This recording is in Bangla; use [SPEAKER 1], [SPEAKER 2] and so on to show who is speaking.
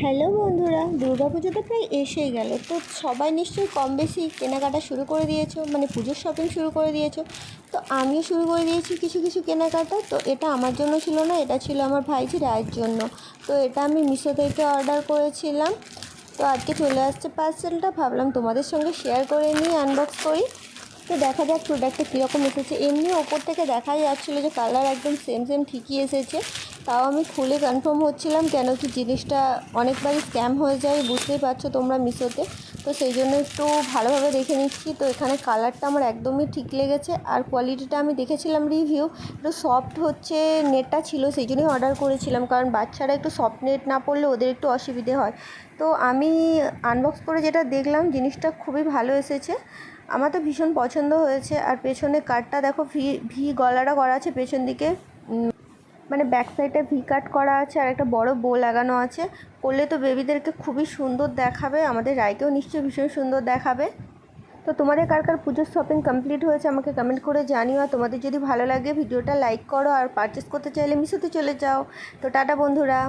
[SPEAKER 1] হ্যালো বন্ধুরা দুর্গাপুজো তো প্রায় এসেই গেল। তো সবাই নিশ্চয়ই কম বেশি কেনাকাটা শুরু করে দিয়েছ মানে পুজোর শপিং শুরু করে দিয়েছ। তো আমিও শুরু করে দিয়েছি কিছু কিছু কেনাকাটা। তো এটা আমার জন্য ছিল না, এটা ছিল আমার ভাইঝি রায়ের জন্য। তো এটা আমি মিশো থেকে অর্ডার করেছিলাম। তো আজকে চলে আসছে পার্সেলটা ভাবলাম তোমাদের সঙ্গে শেয়ার করে নিয়ে আনবক্স করি। তো দেখা যাক প্রোডাক্টটা কীরকম এসেছে। এমনি ওপর থেকে দেখাই যাচ্ছিল যে কালার একদম সেম সেম ঠিকই এসেছে। তাও আমি খুলে কনফার্ম হচ্ছিলাম কেন কি জিনিসটা অনেকবারই স্ক্যাম হয়ে যায়, বুঝতেই পারছ তোমরা মিশোতে। তো সেই জন্য একটু ভালোভাবে দেখে নিচ্ছি। তো এখানে কালারটা আমার একদমই ঠিক লেগেছে আর কোয়ালিটিটা আমি দেখেছিলাম রিভিউ একটু সফট হচ্ছে নেটটা ছিল, সেই জন্যই অর্ডার করেছিলাম। কারণ বাচ্চারা একটু সফট নেট না পড়লে ওদের একটু অসুবিধে হয়। তো আমি আনবক্স করে যেটা দেখলাম, জিনিসটা খুবই ভালো এসেছে। আমার তো ভীষণ পছন্দ হয়েছে। আর পেছনে কাটটা দেখো, ভি ভি গলাটা করা আছে পেছন দিকে। মানে ব্যাক সাইডে ভি কাট করা আছে আর একটা বড় বো লাগানো আছে। করলে তো বেবিদেরকে খুবই সুন্দর দেখাবে, আমাদের রায়কেও নিশ্চয়ই ভীষণ সুন্দর দেখাবে। তো তোমাদের কার কার পুজোর শপিং কমপ্লিট হয়েছে আমাকে কমেন্ট করে জানিও, আর তোমাদের যদি ভালো লাগে, ভিডিওটা লাইক করো, আর পারচেস করতে চাইলে মিশোতে চলে যাও। তো টাটা বন্ধুরা।